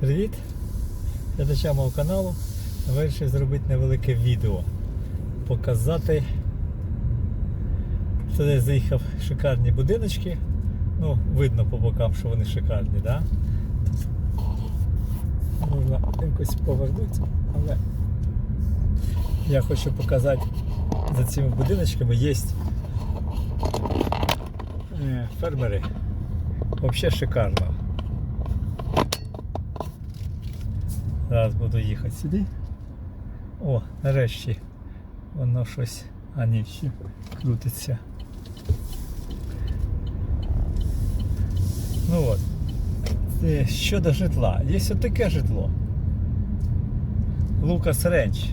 Привіт! Глядачам мого каналу. Вирішив зробити невелике відео. Показати. Туди заїхав шикарні будиночки. Ну, видно по бокам, що вони шикарні, да? Можна якось повернути, але я хочу показати за цими будиночками є е, фермери. Взагалі шикарно. Зараз буду їхати сюди. О, нарешті воно щось. А ні, ще крутиться. Ну от. Щодо житла. Є ось таке житло. Лукас Ренч.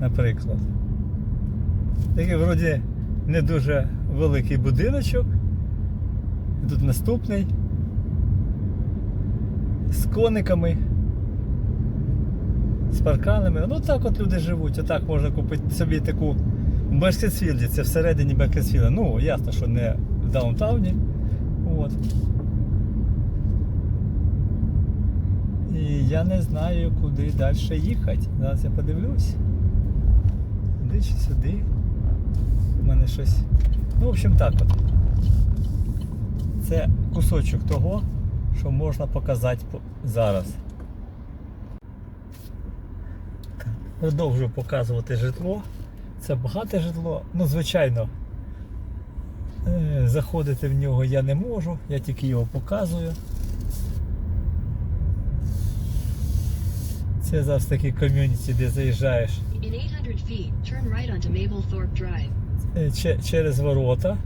Наприклад. Такий вроді не дуже великий будиночок. Тут наступний. З кониками. З парканами. Ну так от люди живуть. Отак можна купити собі таку в Беркетсфілді, це всередині Беркетсфілда. Ну, ясно, що не в даунтауні. От. І я не знаю, куди далі їхати. Зараз я подивлюсь. Куди чи сюди. У мене щось. Ну, в общем, так от. Це кусочок того, що можна показати зараз. Продовжую показувати житло. Це багате житло. Ну, звичайно, е, заходити в нього я не можу, я тільки його показую. Це зараз такий ком'юніті, де заїжджаєш In 800 feet, turn right onto Mablethorpe Drive. е, че- через ворота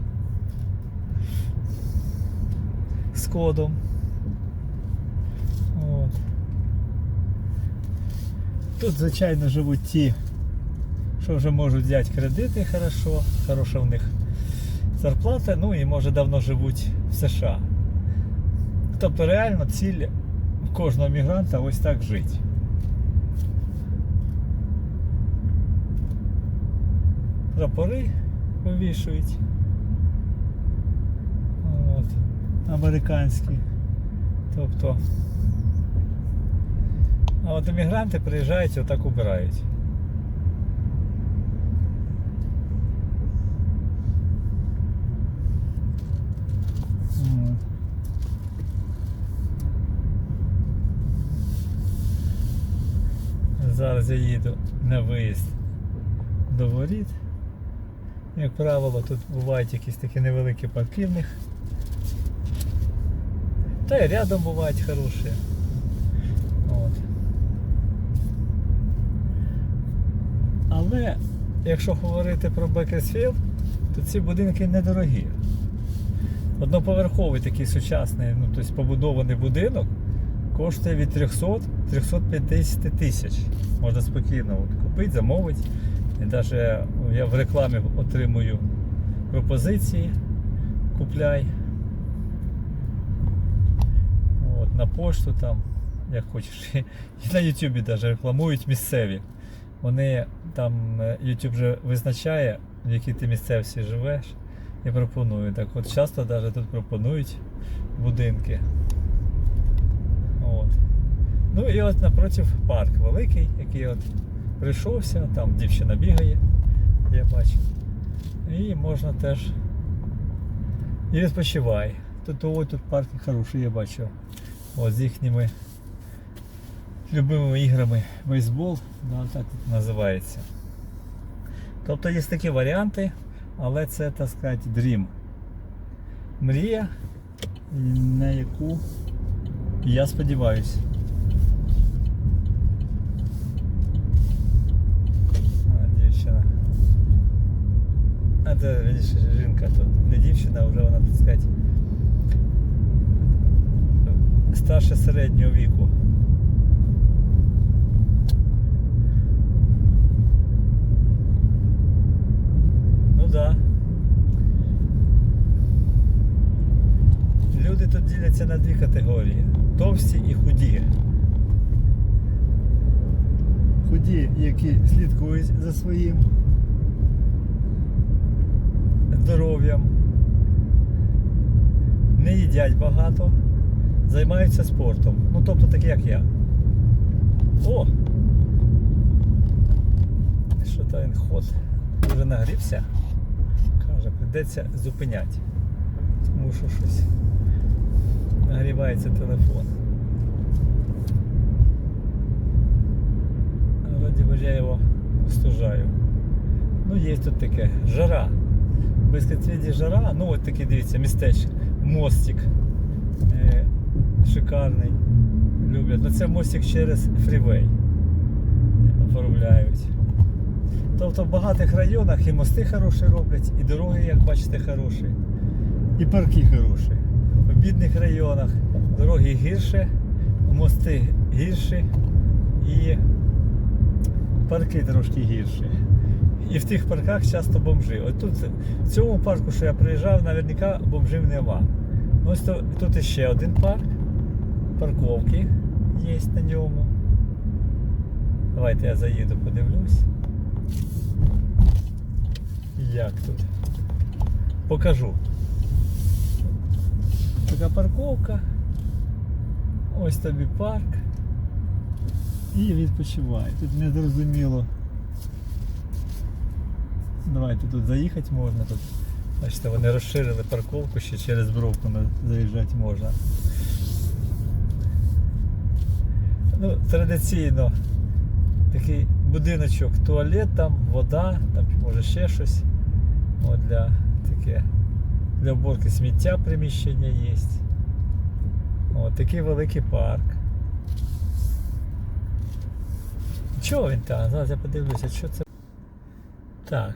з кодом. От. Тут, звичайно, живуть ті, що вже можуть взяти кредити хорошо, хороша в них зарплата, ну і може давно живуть в США. Тобто реально ціль кожного мігранта ось так жити. Прапори вивішують. От. Американські. Тобто. А от емігранти приїжджають і отак убирають. Зараз я їду на виїзд до воріт. Як правило, тут бувають якісь такі невеликі парківних. Та й рядом бувають хороші. От. Але якщо говорити про Бекерсфілд, то ці будинки недорогі. Одноповерховий такий сучасний, ну, тобто побудований будинок коштує від 300-350 тисяч. Можна спокійно от, купити, замовити. І навіть я в рекламі отримую пропозиції. Купляй. От, на пошту там, як хочеш. І на Ютубі навіть рекламують місцеві. Вони там е, YouTube вже визначає, в якій ти місцевості живеш, і пропонує. Так от часто навіть тут пропонують будинки. От. Ну і от напротив парк великий, який от прийшовся, там дівчина бігає, я бачу. І можна теж і відпочивай. Тут ось тут парк хороший, я бачу. От з їхніми любимими іграми бейсбол, да, так називається. Тобто є такі варіанти, але це, так сказати, дрім. Мрія, на яку я сподіваюся. А, це видиш, жінка тут. Не дівчина, вже вона, так сказати, старше середнього віку. Да. Люди тут діляться на дві категорії. Товсті і худі. Худі, які слідкують за своїм здоров'ям, не їдять багато, займаються спортом. Ну, тобто такі, як я. О! Що то він ход дуже нагрівся. Прийдеться зупиняти. Тому що щось нагрівається телефон. Вроді би я його остужаю. Ну, є тут таке. Жара. В Безкотвіді жара. Ну от такий, дивіться, містечко. Мостик. Е, шикарний. Люблять. Ну це мостик через фрівей оформляють. Тобто в багатих районах і мости хороші роблять, і дороги, як бачите, хороші, і парки хороші. В бідних районах дороги гірші, мости гірші і парки трошки гірші. І в тих парках часто бомжи. От тут в цьому парку, що я приїжджав, наверняка бомжів нема. Ну, ось то, тут іще один парк. Парковки є на ньому. Давайте я заїду, подивлюсь. Як тут? Покажу. Така парковка. Ось тобі парк. І відпочивай. Тут не зрозуміло. Давайте тут заїхати можна. Тут, бачите, вони розширили парковку ще через бровку заїжджати можна. Ну, традиційно такий будиночок, туалет там, вода, там може ще щось. От для таке. Для уборки сміття приміщення є. От такий великий парк. Чого він там? Зараз я подивлюся, що це. Так.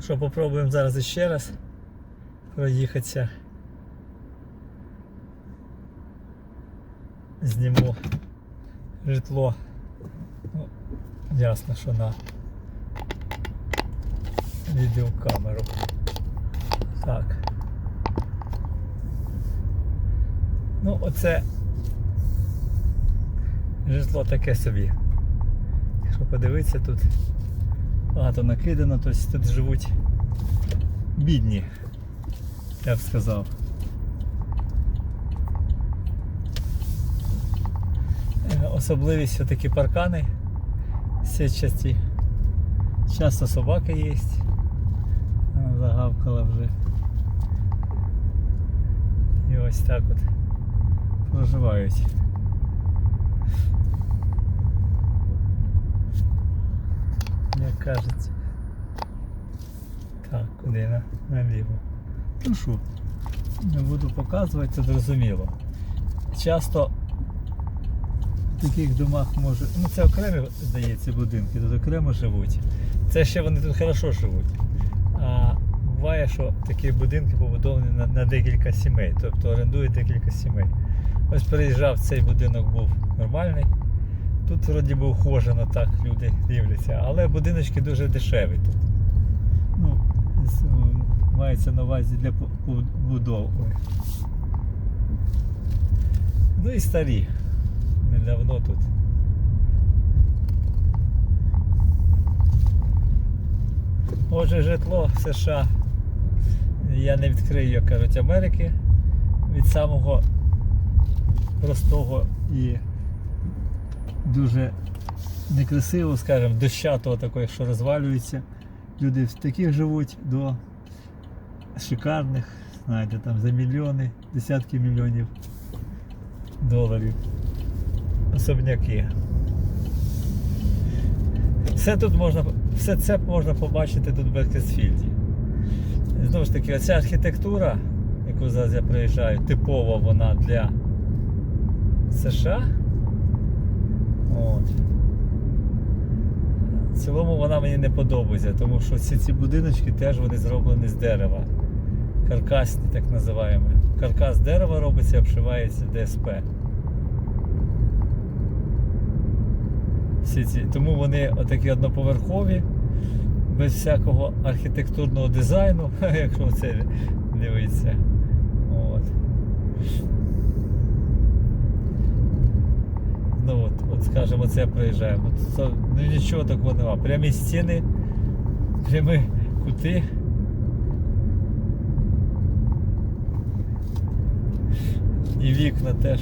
Що, попробуємо зараз іще раз проїхатися. Зніму житло. Ну, ясно, що на відеокамеру. Так. Ну, оце житло таке собі. Якщо подивитися, тут багато накидано, тобто тут живуть бідні, я б сказав. Е, Особливість такі паркани сітчасті. Часто собаки є. Загавкала вже. І ось так от проживають. Як кажеться. Так, куди на- наліво. Ну що, не буду показувати, це зрозуміло. Часто в таких домах може. Ну це окремі, здається, будинки, тут окремо живуть. Це ще вони тут хорошо живуть. А буває, що такі будинки побудовані на, на декілька сімей, тобто орендують декілька сімей. Ось переїжджав, цей будинок був нормальний. Тут вроді би ухожено так люди дивляться, але будиночки дуже дешеві тут. Ну, мається на увазі для побудови. Ну і старі. Недавно тут. Отже, житло в США я не відкрию, як кажуть, Америки від самого простого і дуже некрасиво, скажімо, дощатого такого, що розвалюється. Люди в таких живуть до шикарних, знаєте, там за мільйони, десятки мільйонів доларів. Особняки. Все тут можна, все це можна побачити тут в Беккесфілді. Знову ж таки, оця архітектура, яку зараз я приїжджаю, типова вона для США. От. В цілому вона мені не подобається, тому що всі ці будиночки теж вони зроблені з дерева. Каркасні, так називаємо. Каркас дерева робиться і обшивається ДСП. Всі ці, тому вони отакі одноповерхові, без всякого архітектурного дизайну, якщо це дивиться. От. Ну от, от скажімо, це приїжджаємо. Це, ну нічого такого нема. Прямі стіни, прямі кути. І вікна теж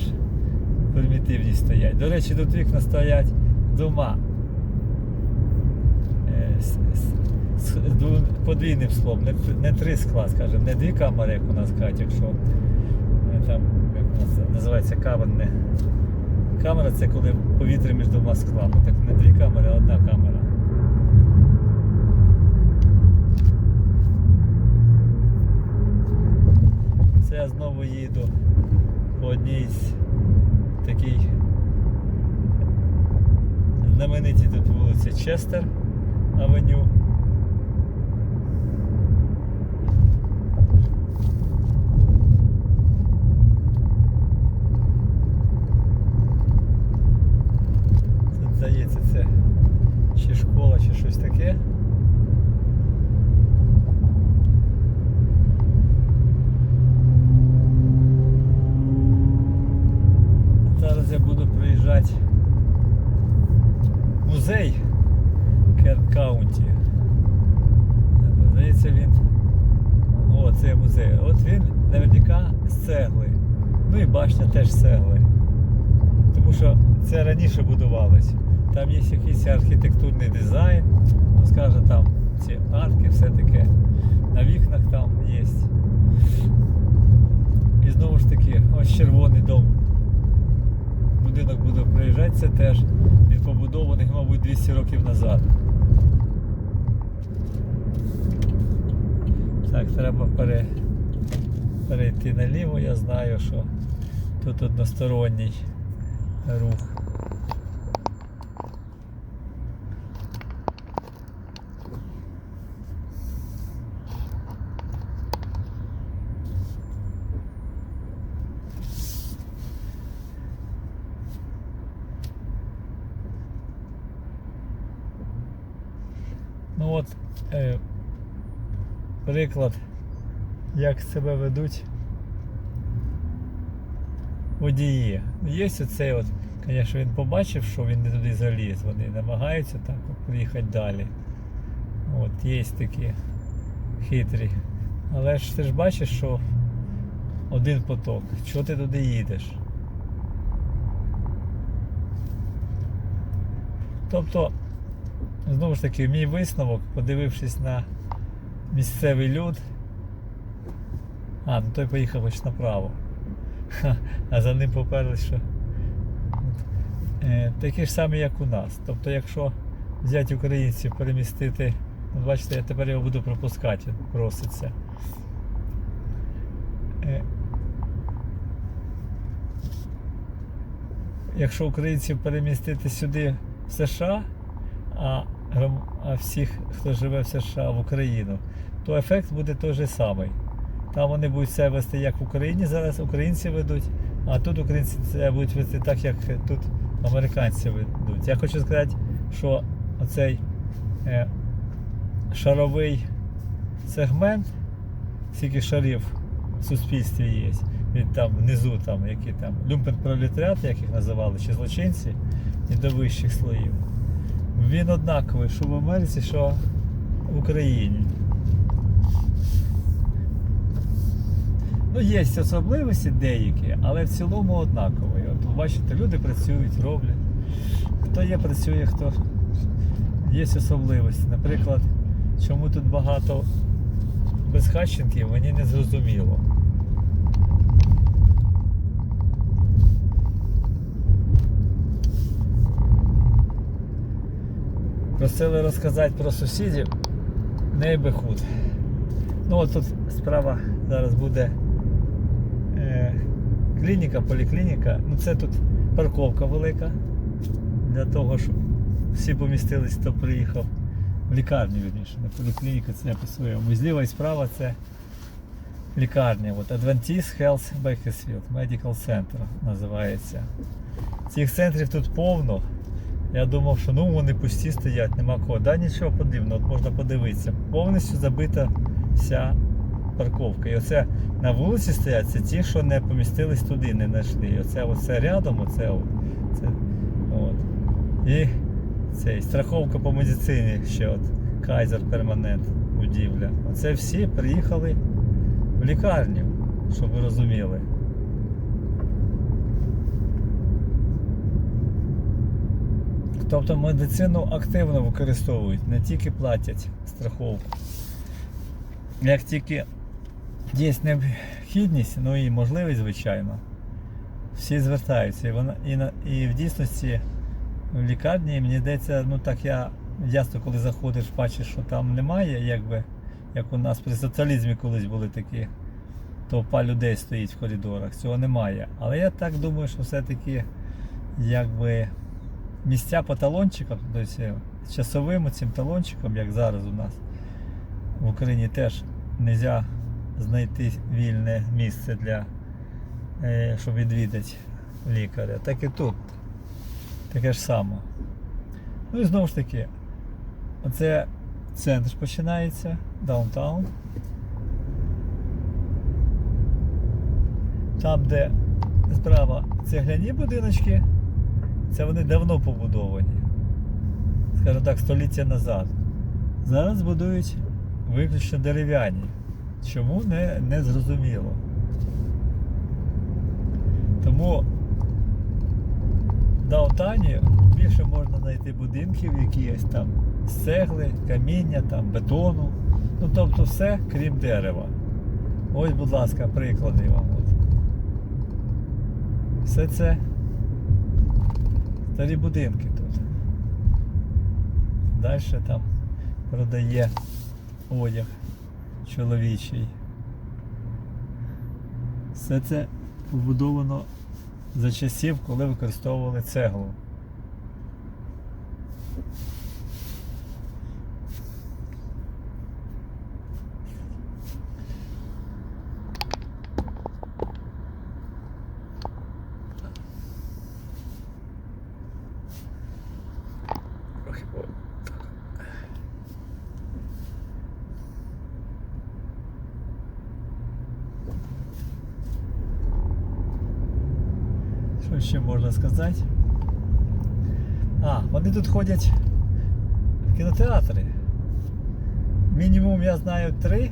примітивні стоять. До речі, тут вікна стоять двома. Е, з- з- з подвійним склом, не, не три скла, скажімо, не дві камери, як у нас кажуть, якщо е, там, як у нас називається камерне. Камера це коли повітря між двома склами. Так не дві камери, а одна камера. Це я знову їду по одній знаменитій тут вулиці Честер Авеню. Тут здається це чи школа, чи щось таке. Зараз я буду приїжджати в музей Керн Каунті. Здається, він. О, це музей. От він наверняка з цегли. Ну і башня теж з цегли. Тому що це раніше будувалось. Там є якийсь архітектурний дизайн, ну скаже там ці арки, все таке. На вікнах там є. І знову ж таки, ось червоний дом. Будинок буду приїжджати, це теж він побудований, мабуть, 200 років назад. Так, треба пере... перейти наліво, я знаю, що тут односторонній рух. Ну от е, приклад, як себе ведуть водії. Є оцей от, звісно, він побачив, що він не туди заліз, вони намагаються так от приїхати далі. От, є такі хитрі. Але ж ти ж бачиш, що один поток. Чого ти туди їдеш? Тобто, знову ж таки, мій висновок, подивившись на місцевий люд. А, ну той поїхав ось направо. Ха, а за ним поперли, що. Е, такі ж самі, як у нас. Тобто, якщо взяти українців, перемістити, ну, бачите, я тепер його буду пропускати, проситься. Е, якщо українців перемістити сюди в США, а всіх, хто живе в США в Україну, то ефект буде той же самий. Там вони будуть себе вести як в Україні зараз українці ведуть, а тут українці себе будуть вести так, як тут американці ведуть. Я хочу сказати, що оцей е, шаровий сегмент, скільки шарів в суспільстві є, він там внизу, там, які там люмпен-пролетаріат, як їх називали, чи злочинці, і до вищих слоїв. Він однаковий, що в Америці, що в Україні. Ну, є особливості деякі, але в цілому однакові. От бачите, люди працюють, роблять. Хто є, працює, хто є особливості. Наприклад, чому тут багато безхатченків, мені не зрозуміло. Просили розказати про сусідів Нейбехуд. Ну от тут справа зараз буде е, клініка, поліклініка. Ну це тут парковка велика для того, щоб всі помістились, хто приїхав в лікарню, вірніше, не поліклініка, це я по-своєму. Зліва і справа це лікарня. От Adventist Health Bakersfield Medical Center називається. Цих центрів тут повно. Я думав, що ну вони пусті стоять, нема кого. Да нічого подивного, от можна подивитися. Повністю забита вся парковка. І оце на вулиці стоять, це ті, що не помістились туди, не знайшли. І оце, оце рядом, оце от. Це, от. І цей, страховка по медицині ще от. Кайзер перманент будівля. Оце всі приїхали в лікарню, щоб ви розуміли. Тобто медицину активно використовують, не тільки платять страховку. Як тільки є необхідність, ну і можливість, звичайно, всі звертаються. І, вона, і, на- і в дійсності в лікарні мені здається, ну так я ясно, коли заходиш, бачиш, що там немає, якби, як у нас при соціалізмі колись були такі толпа людей стоїть в коридорах. Цього немає. Але я так думаю, що все-таки якби місця по талончикам, тобто з часовим цим талончиком, як зараз у нас в Україні теж не можна знайти вільне місце для е, щоб відвідати лікаря. Так і тут. Таке ж саме. Ну і знову ж таки, оце центр починається, даунтаун. Там, де справа цегляні будиночки, це вони давно побудовані. Скажімо так, століття назад. Зараз будують виключно дерев'яні. Чому не, не зрозуміло. Тому в даунтауні більше можна знайти будинків якихось там з каміння, там, бетону. Ну тобто все, крім дерева. Ось, будь ласка, приклади вам. Все це старі будинки тут. Далі там продає одяг чоловічий. Все це побудовано за часів, коли використовували цеглу. Що ще можна сказати? Вони тут ходять в кінотеатри. Мінімум я знаю три,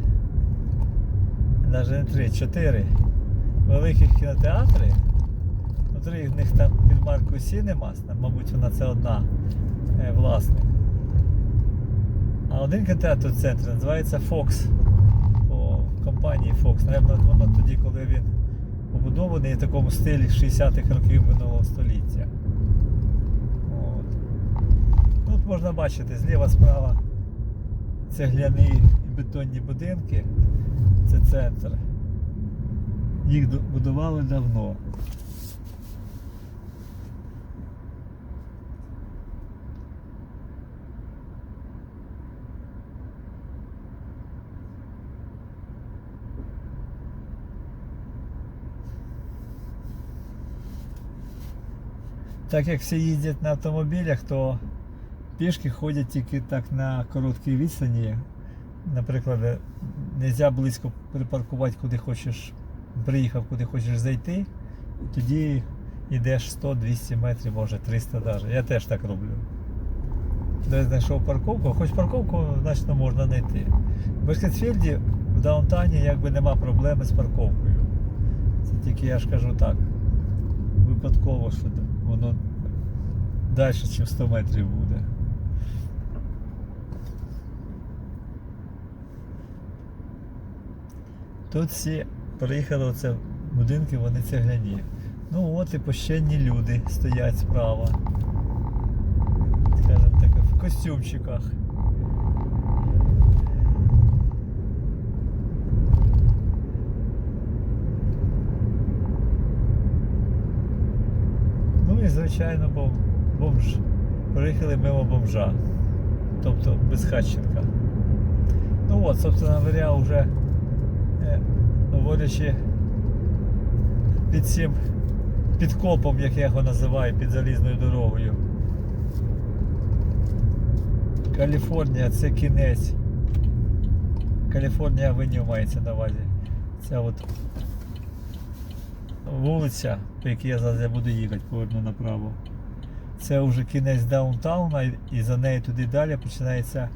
навіть не три, чотири великих кінотеатри. Три з них там під маркою там, мабуть, вона це одна е, власник. А один кінотеатр в центрі називається Fox. По компанії Fox. Наверно, воно тоді, коли він побудований в такому стилі 60-х років минулого століття. От. Тут можна бачити зліва справа цегляні і бетонні будинки. Це центр. Їх будували давно. Так як всі їздять на автомобілях, то пішки ходять тільки так на короткій відстані. Наприклад, не можна близько припаркувати, куди хочеш, приїхав, куди хочеш зайти, і тоді йдеш 100-200 метрів, може 300 навіть. Я теж так роблю. Де знайшов парковку, хоч парковку значно можна знайти. В Бешкетфілді в даунтауні якби нема проблеми з парковкою. Це тільки я ж кажу так. Випадково, що воно далі, ніж 100 метрів буде. Тут всі приїхали оце будинки, вони цегляні. Ну от і пощенні люди стоять справа. Скажімо так, в костюмчиках. Ну і звичайно бом- бомж. Приїхали мимо бомжа. Тобто безхатченка. Ну от, собственно говоря, вже говорячи під цим підкопом, як я його називаю, під залізною дорогою. Каліфорнія це кінець. Каліфорнія Авеню мається на увазі. Це от вулиця, по якій я зараз буду їхати, поверну направо. Це вже кінець даунтауна і за нею туди далі починається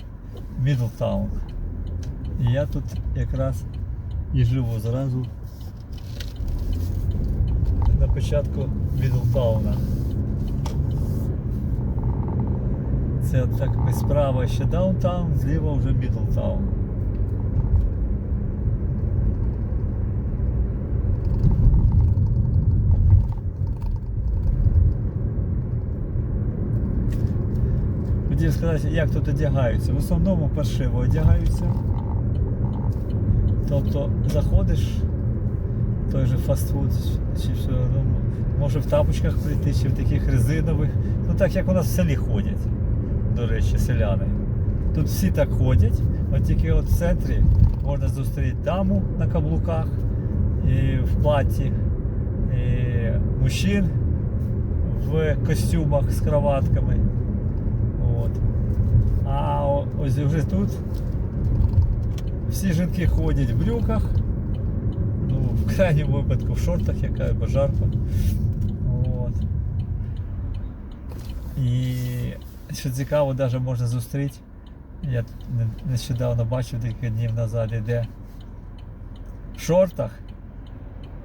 Мідлтаун. І я тут якраз і живу зразу на початку Мідлтауна. Це так ми справа ще даунтаун, зліва вже Мідлтаун. Хотів сказати, як тут одягаються. В основному паршиво одягаються. Тобто заходиш той же фастфуд чи все, ну, може в тапочках прийти, чи в таких резинових. Ну так як у нас в селі ходять, до речі, селяни. Тут всі так ходять, от тільки от в центрі можна зустріти даму на каблуках і в платі, і мужчин в костюмах з кроватками. От. А ось вже тут всі жінки ходять в брюках, ну, в крайньому випадку в шортах, яка бо жарко. От. І що цікаво, навіть можна зустріти. Я нещодавно бачив декілька днів назад, іде в шортах,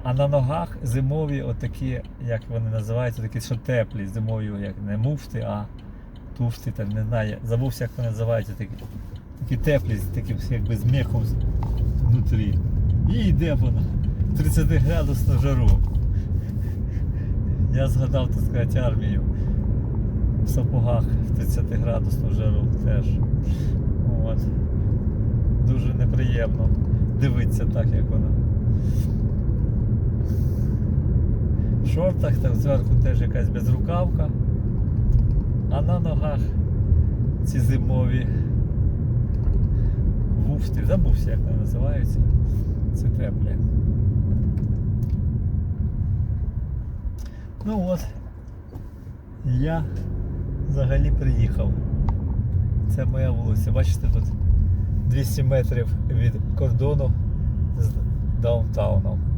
а на ногах зимові отакі, як вони називаються, такі що теплі, зимові, як не муфти, а туфти, так не знаю, забувся, як вони називаються, такі, такі теплі, таким якби з мехом внутрі. І йде вона 30 градусну жару. Я згадав, так сказати, армію в сапогах в 30 градусну жару теж. От. Дуже неприємно дивитися так, як вона. В шортах там зверху теж якась безрукавка, а на ногах ці зимові вуфти, забувся, як вони називаються. Це теплі. Ну от, я взагалі приїхав. Це моя вулиця. Бачите, тут 200 метрів від кордону з даунтауном.